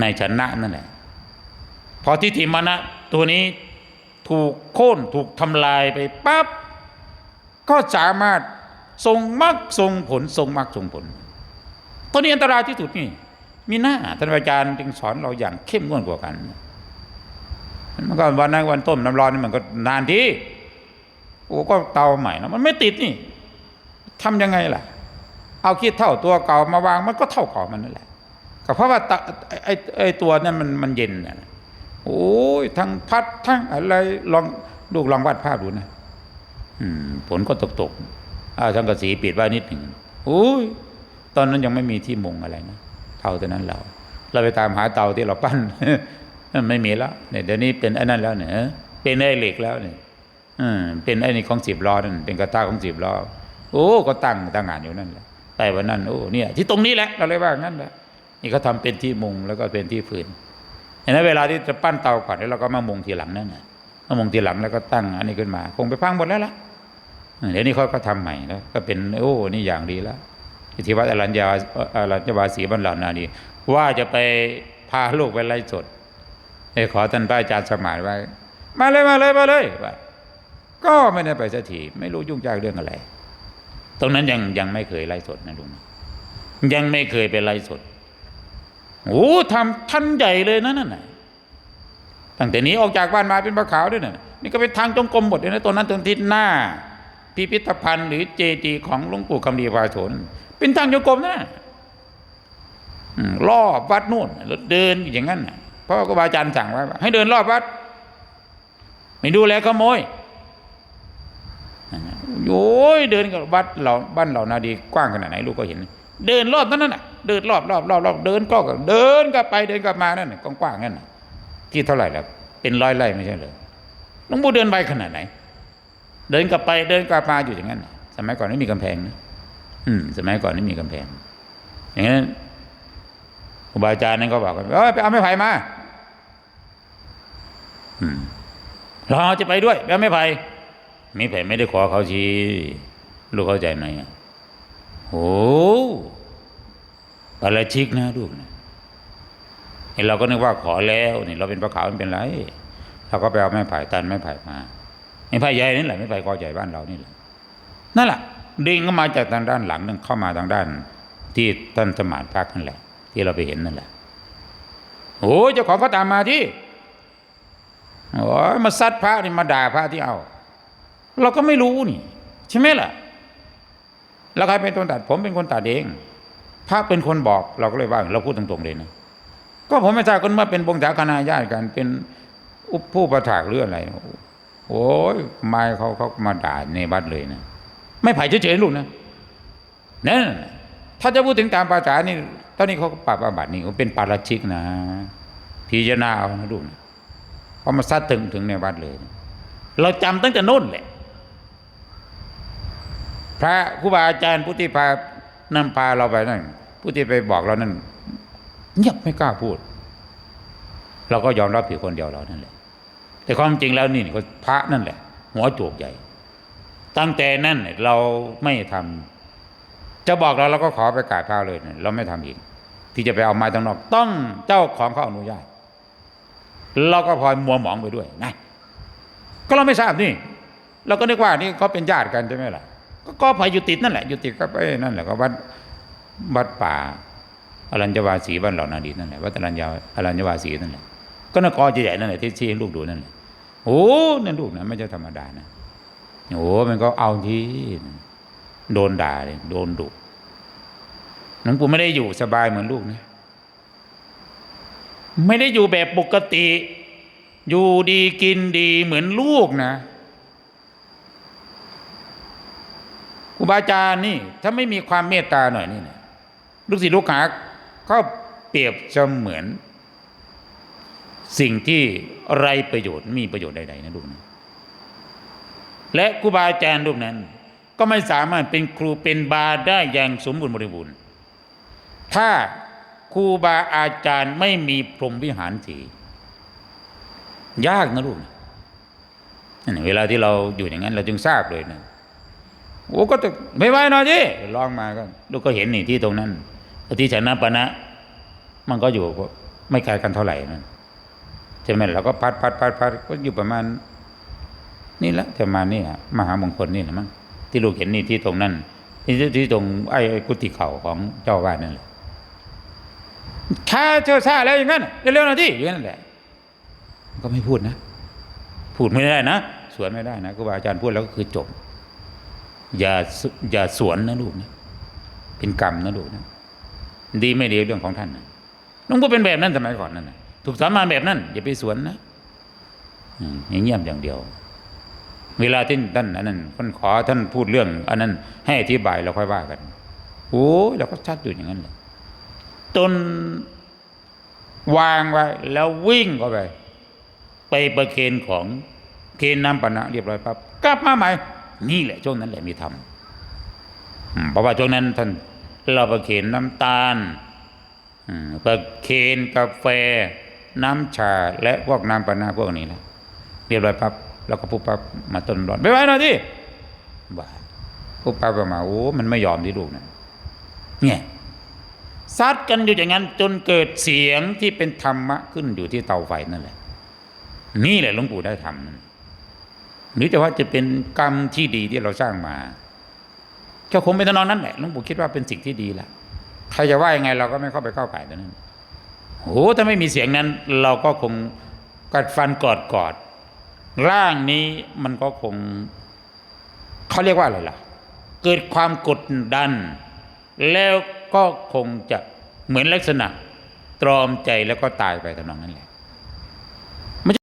ในชนะนั่นแหละพอทิฏฐิมานะตัวนี้ถูกโค่นถูกทำลายไปปั๊บก็สามารถทรงมรรคทรงผลทรงมรรคทรงผลตัวนี้อันตรายที่สุดนี่ มีหน้าท่านอาจารย์จึงสอนเราอย่างเข้มงวดกว่ากันมันก็วันนั้นวันต้มน้ำร้อนนี่มันก็นานทีโอ้ก็เตาใหม่นะมันไม่ติดนี่ทำยังไงล่ะ เอาคิดเท่าตัวเก่ามาวางมันก็เท่าเก่ามันนั่นแหละ ก็เพราะว่าตะไอ้ไอ้ตัวนั้นมันมันเย็นน่ะโอ้ยทั้งพัดทั้งอะไรลองลูกลองวาดภาพดูนะอืมฝนก็ตกตกอาวทั้งกระสีปิดไว้นิดหนึ่งโอ้ยตอนนั้นยังไม่มีที่มุงอะไรนะเท่าแต่นั้นเรา เราไปตามหาเตาที่เราปั้นไม่มีแล้วเนี่ยเดี๋ยวนี้เป็นไอ้นั่นแล้วเนี่ยเป็นไอ้เหล็กแล้วเนี่ยอืมเป็นไอ้นี่ของสิบล้อนั่นเป็นกระทะของสิบล้อโอ้ก็ตั้งตั้งงานอยู่นั่นแหละแต่วันนั้นโอ้เนี่ยที่ตรงนี้แหละเราเลยว่างั้นแหละ นี่เขาทาเป็นที่มุงแล้วก็เป็นที่ฟืนเห็นไหมเวลาที่จะปั้นเตาก่อนแล้วเราก็มามุงทีหลังนั่นน่ะมามุงทีหลังแล้วก็ตั้งอันนี้ขึ้นมา คงไปพังหมดแล้วล่ะเดี๋ยวนี้เขาก็ทำใหม่แล้วก็เป็นโอ้นี่อย่างดีแล้วที่วัดอรัญญาอรัญญวาสีบรรลานาดีว่าจะไปพาลูกไปไล่สดเอ้ขอท่านพระอาจารย์สมานไว้มาเลยมาเลยมาเลยว่าก็ไม่ได้ไปสักทีไม่รู้ยุ่งยากเรื่องอะไร ตรงนั้นยังยังไม่เคยไล่สดนะลุงยังไม่เคยไปไล่สด โอ้ทำท่านใหญ่เลยนะนั่นน่ะตั้งแต่นี้ออกจากบ้านมาเป็นปลาขาวด้วยนะนี่ก็เป็นทางจงกรมหมดเลยนะตรงนั้นตรงทิศหน้า พิพิธภัณฑ์หรือเจดีของหลวงปู่คำดีพาโสนเป็นทางจงกรมนะรอบวัดนู่นแล้วเดินอย่างนั้นน่ะเพราะครูบาอาจารย์สั่งไว้ให้เดินรอบวัด ไม่ดูแลขโมยโอ้ยเดินกับวัดเราบ้านเรานาดีกว้างขนาดไหนลูกก็เห็น เดินรอบนั้นน่ะ เดินรอบรอบรอบรอบเดินก็เดินกลับไปเดินกลับมานั่นน่ะกว้างๆนั่นที่เท่าไหร่แล้วเป็นร้อยไร่ไม่ใช่เลยหลวงปู่เดินไปขนาดไหน เดินกลับไปเดินกลับมาอยู่อย่างนั้นสมัยก่อนไม่มีกำแพงนะอืม สมัยก่อนไม่มีกำแพง อย่างนั้นครูบาอาจารย์นั่นก็บอกกันเอ้ยไปเอาไม้ไผ่มาอืมเราจะไปด้วยไปเอาไม้ไผ่ไม้ไผ่ไม่ได้ขอเขาชี้ลูกเข้าใจไหมโอ้ ปาราชิกนะลูกนะเห็นเราก็นึกว่าขอแล้วนี่เราเป็นพระขาวไม่เป็นไรเราก็ไปเอาไม้ไผ่ตันไม้ไผ่มาไม้ไผ่ใหญ่นี่แหละไม้ไผ่กอใหญ่บ้านเรานี่แหละนั่นแหละดึงก็มาจากทางด้านหลังนั่นเข้ามาทางด้าน ที่ท่านสมานพักนั่นแหละ ที่เราไปเห็นนั่นแหละโอ้ยเจ้าของก็ตามมาที่โอ้ยมาซัดพระนี่มาด่าพระที่เอา เราก็ไม่รู้นี่ ใช่ไหมล่ะ แล้วใครเป็นคนตัดผมเป็นคนตัดเอง พระเป็นคนบอกเราก็เลยว่าเราพูดตรงๆเลยนะก็ผมไม่ทราบกันว่าเป็นวงศาคณาญาติกันเป็นอุปผู้ประถากหรืออะไรโอ้ยไม่เขาเขามาด่าในวัดเลยนะไม่ไผ่เฉยๆลูกนะนั่นน่ะถ้าจะพูดถึงตามภาษานี่ตอนนี้เขาปรับอาบัตินี่เป็นปาราชิกนะพิจารณาเอานะลูกนะเขามาซัดถึงถึงในวัดเลย เราจำตั้งแต่โน้นแหละพระครูบาอาจารย์ผู้ที่พา นำพาเราไปนั่นผู้ที่ไปบอกเรานั่นเงียบไม่กล้าพูด เราก็ยอมรับผิดคนเดียวเรานั่นแหละ แต่ความจริงแล้วนี่ก็พระนั่นแหละ หัวโจกใหญ่ ตั้งแต่นั้นเราไม่ทำจะบอกเราเราก็ขอไปกราบเท้าเลยเราไม่ทำอีกที่จะไปเอาไม้ทางนอก ต้องเจ้าของเขาอนุญาตเราก็พลอยมัวหมองไปด้วยนะก็เราไม่ทราบนี่ เราก็นึกว่านี่เขาเป็นญาติกันใช่ไหมล่ะ ก็ก็พายอยู่ติดนั่นแหละอยู่ติดกับไอ้นั่นแหละก็วัดวัดป่าอรัญญวาสีบ้านเรานาดีนั่นแหละวัดอรัญญาอรัญญวาสีนั่นแหละก็นกอใหญ่ๆนั่นแหละที่ชี้ให้ลูกดูนั่นแหละโอ้นั่นลูกนะไม่ใช่ธรรมดานะโอ้มันก็เอาที่โดนด่าเลยโดนดุหลวงปู่ไม่ได้อยู่สบายเหมือนลูกนะไม่ได้อยู่แบบปกติ อยู่ดีกินดีเหมือนลูกนะ รูบาอาจารย์นี่ ถ้าไม่มีความเมตตาหน่อยนี่นะลูกศิษย์ลูกหาก็เปรียบเสมือน สิ่งที่ไรประโยชน์มีประโยชน์ใดๆนะลูกนะและครูบาอาจารย์รูปนั้น ก็ไม่สามารถเป็นครูเป็นบาได้อย่างสมบูรณ์บริบูรณ์ ถ้าครูบาอาจารย์ไม่มีพรหมวิหารสียากนะลูกนั่นเวลาที่เราอยู่อย่างนั้น เราจึงทราบเลยนะ โอ้ก็จะไม่ไหวหน่อยสิลองมาก็ลูกก็เห็นนี่ที่ตรงนั้นที่ฉันนะปะนะ มันก็อยู่ไม่ไกลกันเท่าไหร่นั่นใช่ไหมเราก็พัดพัดพัดพัดก็อยู่ประมาณ นี่แหละประมาณนี้นะมหามงคลนี่นะมั้งที่ลูกเห็นนี่ที่ตรงนั้นที่ที่ที่ตรงไอ้กุฏิเขาของเจ้าอาวาดนั่นแหละข้าเจ้าชาแล้วอย่างนั้นเร็วๆหนะที่อย่างนั้นแหละ ก็ไม่พูดนะ พูดไม่ได้นะสวนไม่ได้นะครูบาอาจารย์พูดแล้วก็คือจบ อย่าอย่าสวนนะลูกนะเป็นกรรมนะลูกนะดีไม่ดีเรื่องของท่านนะหลวงพ่อเป็นแบบนั้นสมัยก่อนนั่นนะถูกสอนมาแบบนั้น อย่าไปสวนนะอย่างเงียบอย่างเดียว เวลาที่ท่านอันนั้นท่านขอท่านพูดเรื่อง อันนั้น ให้อธิบายเราค่อยว่ากันโอ้เราก็ชัดอยู่อย่างนั้นเลยจนวางไว้แล้ววิ่งเข้าไป ไปประเคนของเคนน้ำปานะเรียบร้อยปั๊บกลับมาใหม่ นี่แหละช่วงนั้นแหละมีธรรมเพราะว่าช่วงนั้นท่านเราประเคนน้ำตาลประเคนกาแฟ น้ำชาและพวกน้ำปานะพวกนี้แหละเรียบร้อยปั๊บแล้วก็ปุ๊บปั๊บมาต้นร้อนไปไว้หน่อยที่บ้าปุ๊บปั๊บก็มาโอ้มันไม่ยอมที่ลูกนะเนี่ยซัดกันอยู่อย่างนั้นจนเกิดเสียงที่เป็นธรรมะขึ้นอยู่ที่เตาไฟนั่นแหละ นี่แหละหลวงปู่ได้ทำนั่น หรือแต่ว่าจะเป็นกรรมที่ดีที่เราสร้างมาก็คงเป็นตำนนั้นแหละหลวงปู่คิดว่าเป็นสิ่งที่ดีละใครจะว่ายังไงเราก็ไม่เข้าไปเข้าไก่ตรงนั้นโอ้ถ้าไม่มีเสียงนั้น เราก็คงกัดฟันกอดกอดร่างนี้มันก็คงเขาเรียกว่าอะไรล่ะ เกิดความกดดัน แล้วก็คงจะเหมือนลักษณะตรอมใจแล้วก็ตายไปทำนองนั้นแหละ